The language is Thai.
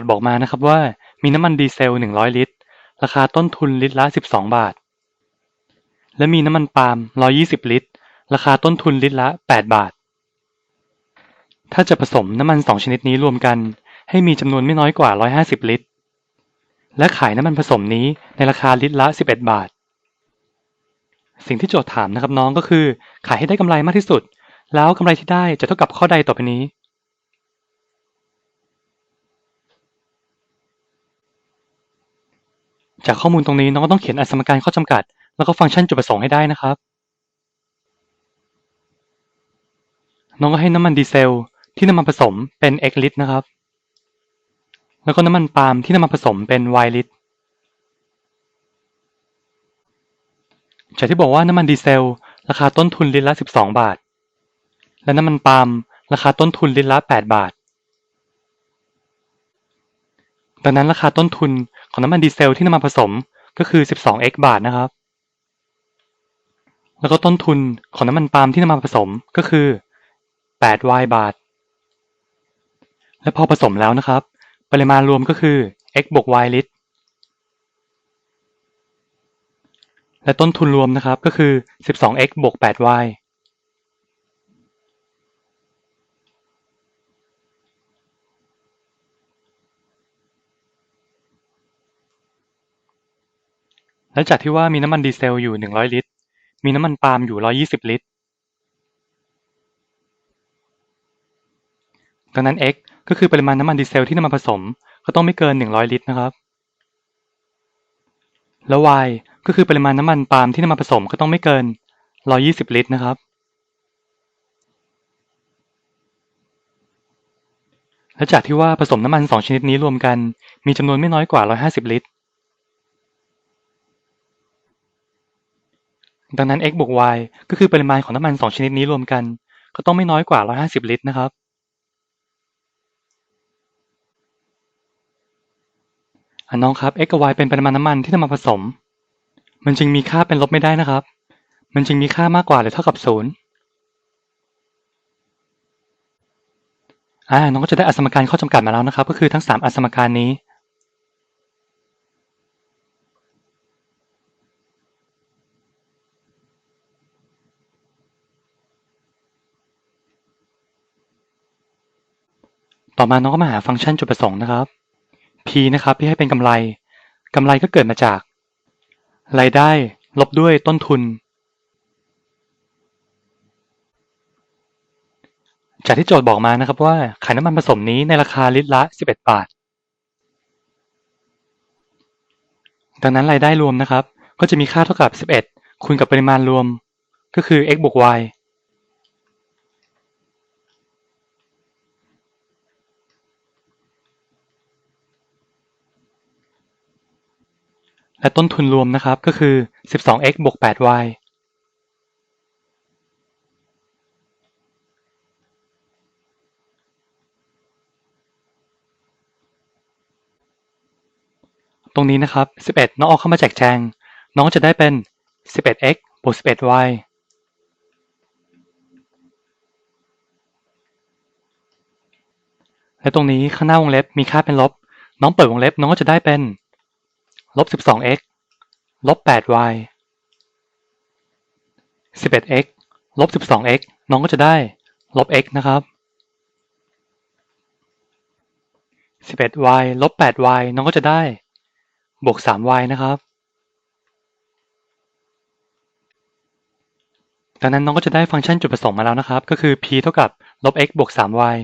ทย์บอกมานะครับว่ามีน้ำมันดีเซล 100 ลิตร ราคาต้นทุนลิตรละ 12 บาท และมีน้ำมันปาล์ม 120 ลิตร ราคาต้นทุนลิตรละ 8 บาท ถ้าจะผสมน้ำมัน 2 ชนิดนี้รวมกัน ให้มีจำนวนไม่น้อยกว่า 150 ลิตร และขายน้ำมันผสมนี้ในราคาลิตรละ 11 บาท สิ่งที่โจทย์ถามนะครับน้องก็คือ ขายให้ได้กำไรมากที่สุด แล้วกำไรที่ได้จะเท่ากับข้อใดต่อไปนี้ จากข้อมูลตรงนี้น้องก็ต้องเขียนอสมการข้อจำกัด แล้วก็ฟังก์ชันจุดประสงค์ให้ได้นะครับ น้องก็ให้น้ำมันดีเซลที่น้ำมาผสมเป็น x ลิตรนะครับ แล้วก็น้ำมันปาล์มที่น้ำมาผสมเป็น y ลิตรจากที่บอกว่าน้ำมันดีเซล ราคาต้นทุนลิตรละ 12 บาท และน้ำมันปาล์มราคาต้นทุนลิตรละ 8 บาท ดังนั้นราคาต้นทุนของน้ำมันดีเซลที่นำมาผสมก็คือ 12x บาทนะครับ แล้วก็ต้นทุนของน้ำมันปาล์มที่นำมาผสมก็คือ 8y บาท และพอผสมแล้วนะครับ ปริมาณรวมก็คือ x บวก y ลิตร และต้นทุนรวมนะครับก็คือ 12x บวก 8y และจากที่ว่ามีน้ำมันดีเซลอยู่100ลิตร มีน้ำมันปาล์มอยู่120ลิตร ดังนั้น x ก็คือปริมาณน้ำมันดีเซลที่นำมาผสม ก็ต้องไม่เกิน100ลิตรนะครับ แล้ว y ก็คือปริมาณน้ำมันปาล์มที่นำมาผสมก็ต้องไม่เกิน120ลิตรนะครับ และจากที่ว่าผสมน้ำมัน2ชนิดนี้รวมกัน มีจำนวนไม่น้อยกว่า150ลิตร ดังนั้น x บวก y ก็คือปริมาณของน้ำมัน 2 ชนิดนี้รวมกัน ก็ต้องไม่น้อยกว่า 150 ลิตรนะครับอะน้องครับ x กับ y เป็นปริมาณน้ำมันที่นำมาผสม มันจึงมีค่าเป็นลบไม่ได้นะครับ มันจึงมีค่ามากกว่าหรือเท่ากับศูนย์อ่าน้องก็จะได้อสมการข้อจำกัดมาแล้วนะครับ ก็คือทั้ง 3 อสมการนี้ ต่อมาน้องก็มาหาฟังก์ชันจุดประสงค์นะครับ p นะครับที่ให้เป็นกำไรกำไรก็เกิดมาจาก รายได้ลบด้วยต้นทุน จากที่โจทย์บอกมานะครับว่าขายน้ำมันผสมนี้ในราคาลิตรละ 11 บาท ดังนั้นรายได้รวมนะครับ ก็จะมีค่าเท่ากับ 11 คูณกับปริมาณรวม ก็คือ x บวก y และต้นทุนรวมนะครับก็คือ 12x บวก 8y ตรงนี้นะครับ 11 น้องเอาเข้ามาแจกแจง น้องจะได้เป็น 11x บวก 11y และตรงนี้ข้างหน้าวงเล็บมีค่าเป็นลบ น้องเปิดวงเล็บ น้องก็จะได้เป็น ลบ 12x ลบ 8y 11x ลบ 12x น้องก็จะได้ ลบ x นะครับ 11y ลบ 8y น้องก็จะได้ บวก 3y นะครับ ดังนั้นน้องก็จะได้ฟังก์ชันจุดประสงค์มาแล้วนะครับ ก็คือ p เท่ากับลบ x บวก 3y